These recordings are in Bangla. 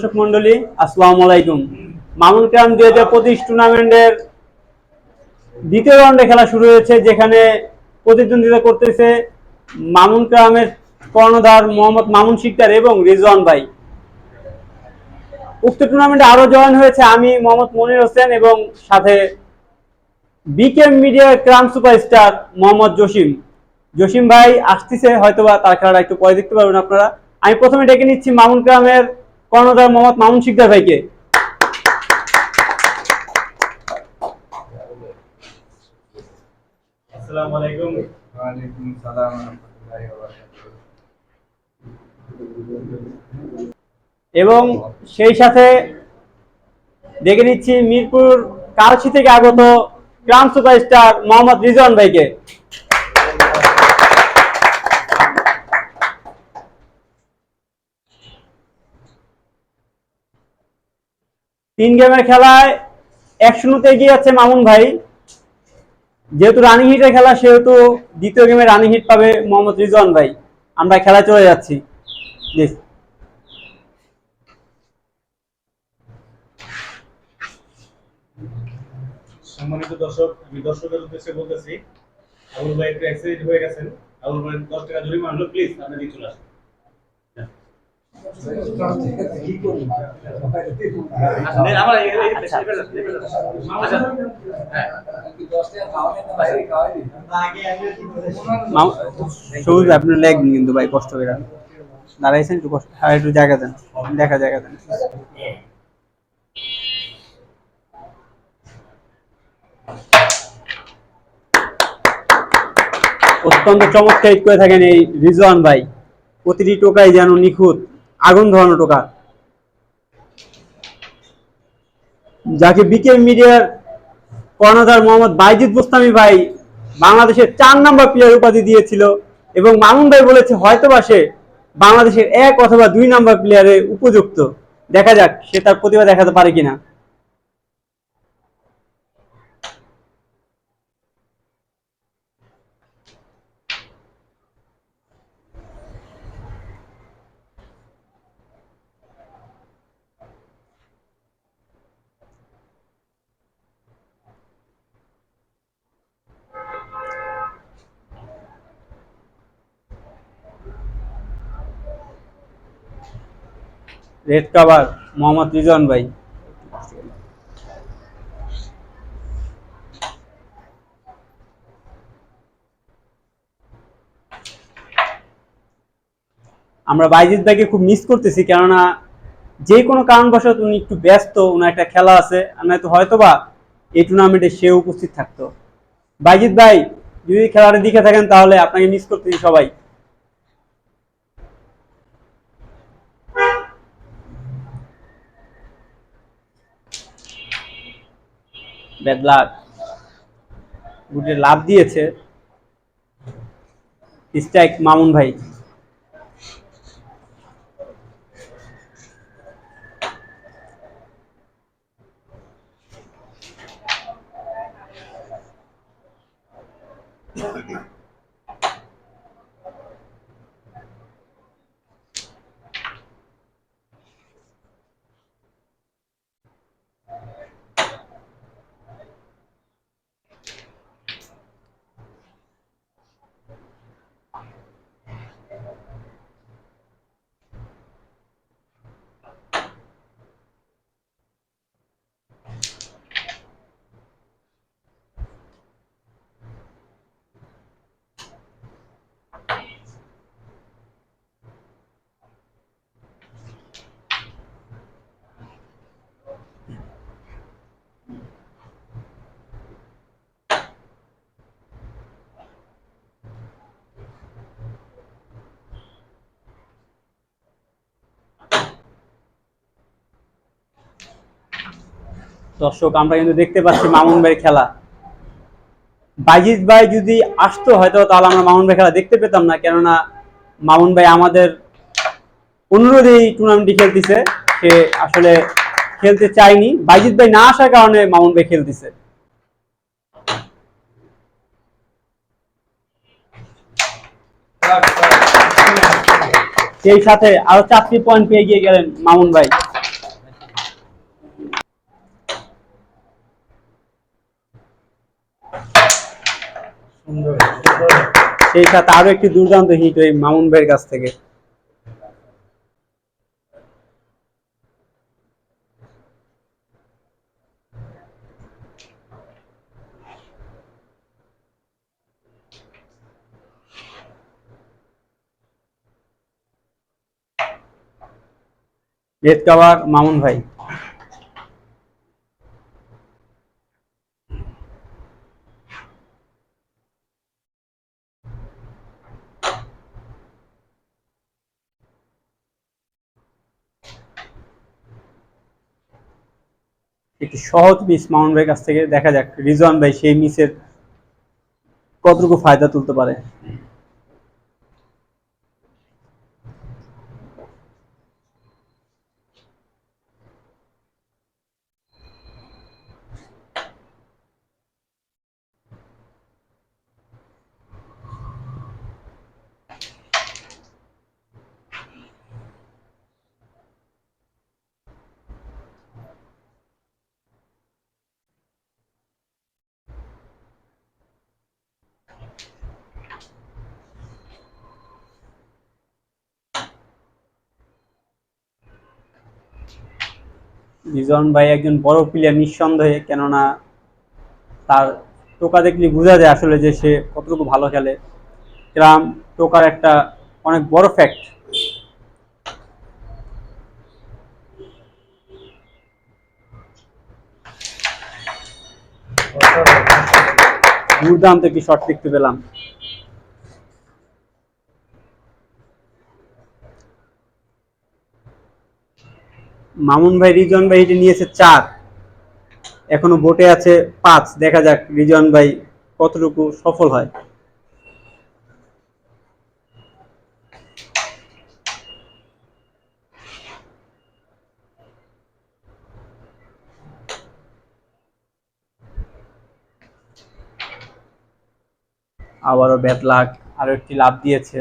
দর্শক মন্ডলী, আসসালামু আলাইকুম। মামুন ক্রাম দুই হাজার পঁচিশ টুর্নামেন্টের দ্বিতীয় রাউন্ডে খেলা শুরু হয়েছে, যেখানে প্রতিদ্বন্দ্বিতা করতেছে মামুন ক্রামের কর্ণধার মোহাম্মদ মামুন শিকদার এবং রিজওয়ান ভাই। উক্ত টুর্নামেন্টে আরও জয়েন হয়েছে আমি, মোহাম্মদ মনির হোসেন এবং সাথে বিকেএম মিডিয়া ক্রাম সুপারস্টার মোহাম্মদ জসিম। জসিম ভাই আসতেছে হয়তোবা তার খেলাটা একটু পরে দেখতে পারবেন আপনারা। আমি প্রথমে ডেকে নিচ্ছি মামুন গ্রামের কর্ণধার মোহাম্মদ মামুন শিকদার ভাইকে। আসসালামু আলাইকুম। ওয়ালাইকুম সালাম রহমতুল্লাহি ওয়া বারাকাতুহু। এবং সেই সাথে দেখে নিচ্ছি মিরপুর কালচি থেকে আগত গ্রাম সুপারস্টার মোহাম্মদ রিজওয়ান ভাইকে। তিন গেমের খেলায় এক শূন্যতে এগিয়ে যাচ্ছে মামুন ভাই। যেহেতু রানিং হিটের খেলা, সেহেতু দ্বিতীয় গেমে রানিং হিট পাবে মোহাম্মদ রিজওয়ান ভাই। আমরা খেলা চলে যাচ্ছি। জি সম্মানিত দর্শক, আমি দর্শকের উদ্দেশ্যে বলতেছি আবুল ভাই একটু অ্যাক্সিডেন্ট হয়ে গেছেন। আবুল ভাই দশ টাকা জরিমানা হলো প্লিজ আপনি চলে আসুন। সবুজ আপনি লেখবেন কিন্তু ভাই কষ্ট করে দাঁড়াইছেন একটু কষ্ট একটু জায়গা দেন দেখা জায়গা দেন অত্যন্ত চমৎকার করে থাকেন এই রিজওয়ান ভাই। প্রতিটি টোকাই যেন নিখুঁত। আগুন ধরানো টোকা। যাকে বিকে মিডিয়ার কর্ণধার মোহাম্মদ বাইজিদ মুস্তামি ভাই বাংলাদেশের চার নম্বর প্লেয়ার উপাধি দিয়েছিল এবং মামুন ভাই বলেছে হয়তোবা সে বাংলাদেশের এক অথবা দুই নম্বর প্লেয়ারে উপযুক্ত। দেখা যাক সে তার প্রতিভা দেখাতে পারে কিনা। রেড কাভার মোহাম্মদ রিজন ভাই। আমরা বাইজিৎ ভাইকে খুব মিস করতেছি, কেননা যে কোনো কারণবশত উনি একটু ব্যস্ত ওনার একটা খেলা আছে নয়তো বা এই টুর্নামেন্টে সে উপস্থিত থাকতো। বাইজিৎ ভাই, যদি খেলাটা দিকে থাকেন, তাহলে আপনাকে মিস করতেছি সবাই। Bad luck. গুটে লাভ দিয়েছে। স্ট্রাইক মামুন ভাই। দর্শক, আমরা কিন্তু দেখতে পাচ্ছি মামুন ভাইয়ের খেলা। বাইজিৎ ভাই যদি আসতো হয়তো, তাহলে আমরা মামুন ভাই খেলা দেখতে পেতাম না। কেননা মামুন ভাই আমাদের অনুরোধে এই টুর্নামেন্টটি খেলতেছে। সে আসলে খেলতে চায়নি। বাইজিৎ ভাই না আসার কারণে মামুন ভাই খেলতেছে। সেই সাথে আরও চারটি পয়েন্ট পেয়ে গিয়ে গেলেন মামুন ভাই। সেই সাথে আরও একটি দুর্দান্ত হিট ওই মামুন ভাইয়ের কাছ থেকে। রেড কাভার মামুন ভাই। একটি সহজ মিস মাউন্ট ভাইয়ের কাছ থেকে দেখা যাক রিজওয়ান ভাই সেই মিসের কতটুকু ফায়দা তুলতে পারে। রিজন ভাই একজন বড় প্লেয়ার নিঃসন্দেহে, কেননা তার টোকা দেখলে বোঝা যায় আসলে যে সে কতটুকু ভালো খেলে। গ্রাম টোকার একটা অনেক বড় ফ্যাক্ট দুর্দান্ত একটি শট দেখতে পেলাম। মামুন ভাই রিজন ভাই এটি নিয়েছে চার। এখনও বোটে আছে পাঁচ। দেখা যাক রিজন ভাই কতটুকু সফল হয়। আবারও ব্যাট লাগ আরও একটি লাভ দিয়েছে।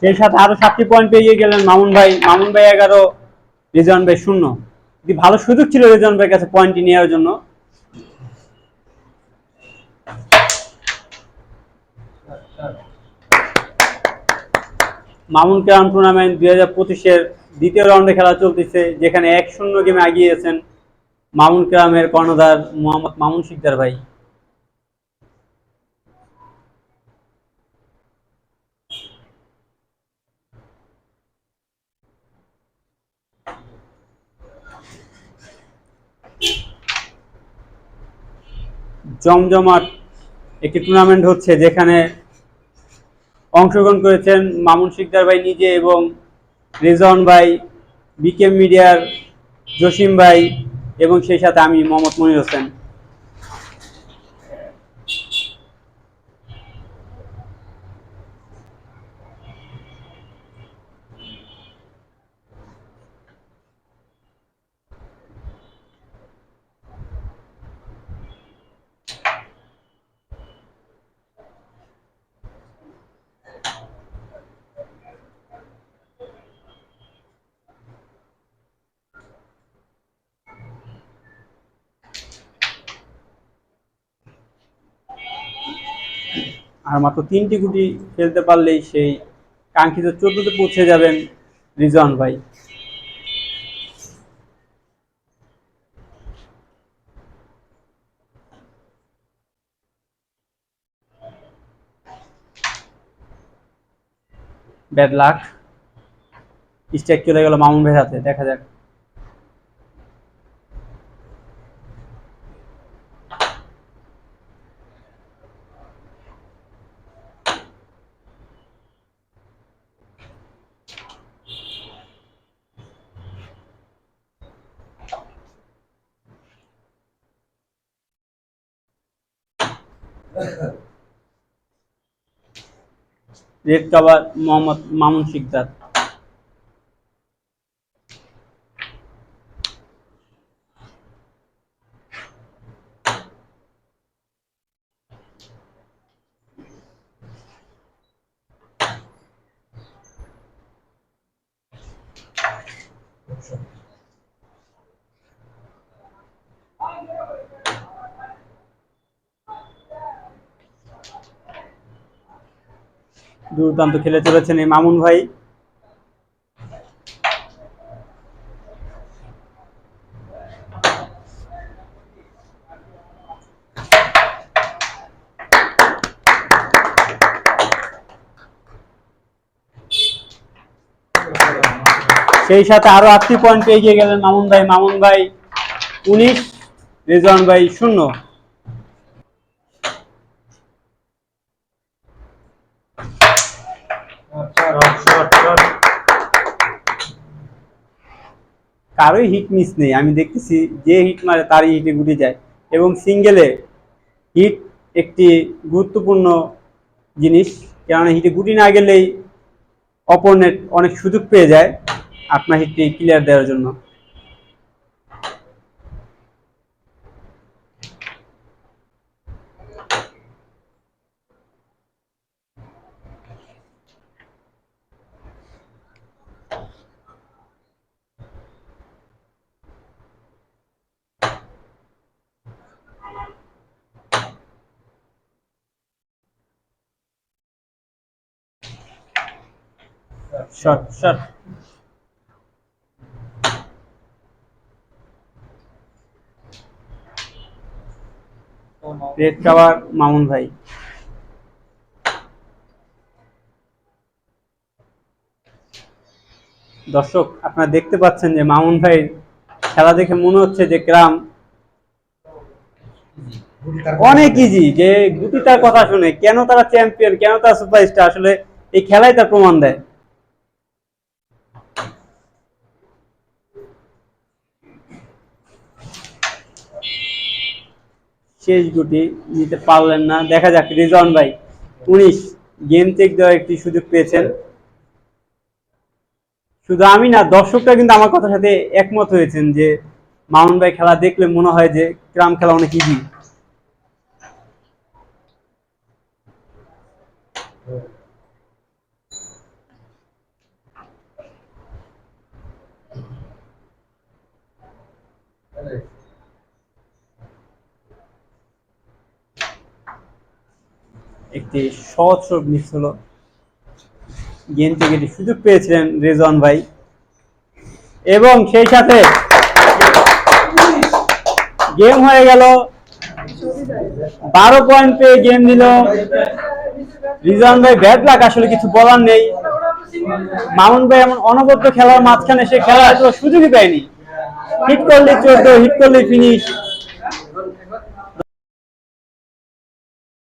সেই সাথে আরও সাতটি পয়েন্ট পেয়ে গেলেন মামুন ভাই। মামুন ভাই এগারো রিজন ভাই শূন্য। এটি ভালো সুযোগ ছিল রিজন ভাইয়ের কাছে পয়েন্টটি নেওয়ার জন্য। মামুন ক্রাউন টুর্নামেন্ট দুই হাজার পঁচিশের দ্বিতীয় রাউন্ডে খেলা চলতেছে, যেখানে এক শূন্য গেমে এগিয়েছেন মামুন ক্রামের কর্ণধার মোহাম্মদ মামুন শিকদার ভাই। জমজমাট একটি টুর্নামেন্ট হচ্ছে যেখানে অংশগ্রহণ করেছেন মামুন শিকদার ভাই নিজে এবং রেজন ভাই বিকেম মিডিয়ার জসিম ভাই এবং সেই সাথে আমি মোহাম্মদ মনির হোসেন। আর মাত্র তিনটি গুটি ফেলতে পারলেই সেই কাঙ্ক্ষিত চোদ্দতে পৌঁছে যাবেন রিজন ভাই। Bad luck. স্ট্রাইক চলে গেল মামুন ভাইয়ের হাতে, দেখা যাক। Raid cover Mohammad Mamun Shikder. দুর্দান্ত খেলে চলেছেন এই মামুন ভাই। সেই সাথে আরও আটটি পয়েন্ট পেয়ে গেলেন মামুন ভাই। মামুন ভাই উনিশ, রেজওয়ান ভাই শূন্য। কারোই হিট মিস নেই। আমি দেখতেছি যে হিট মারে তারই হিটে গুটে যায়। এবং সিঙ্গেলে হিট একটি গুরুত্বপূর্ণ জিনিস। কেননা হিটে গুটি না গেলেই অপরনেট অনেক সুযোগ পেয়ে যায় আপনার হিটটি ক্লিয়ার দেওয়ার জন্য। রেড মামুন ভাই। দর্শক, আপনারা দেখতে পাচ্ছেন যে মামুন ভাই খেলা দেখে মনে হচ্ছে যে গ্রাম অনেক ইজি যে গুটি তার কথা শুনে কেন তারা চ্যাম্পিয়ন কেন তারা সুপারস্টার আসলে এই খেলাই তার প্রমাণ দেয়। শেষ গুটি নিতে পারলেন না। দেখা যাক, রিজন ভাই উনিশ গেম চেক দেওয়ার একটি সুযোগ পেয়েছেন। শুধু আমি না, দর্শকরা কিন্তু আমার কথার সাথে একমত হয়েছেন যে মামুন ভাই খেলা দেখলে মনে হয় যে গ্রাম খেলা অনেক ইজি একটি সহজ মিস হলো গেম থেকে একটি সুযোগ পেয়েছিলেন রেজন ভাই। এবং সেই সাথে গেম হয়ে গেল। বারো পয়েন্ট পেয়ে গেম দিল। রিজন ভাই ব্যাড লাক, আসলে কিছু বলার নেই। মামুন ভাই এমন অনবদ্য খেলার মাঝখানে সে খেলার সুযোগই পায়নি। হিট করলে চোদ্দ হিট করলে ফিনিশ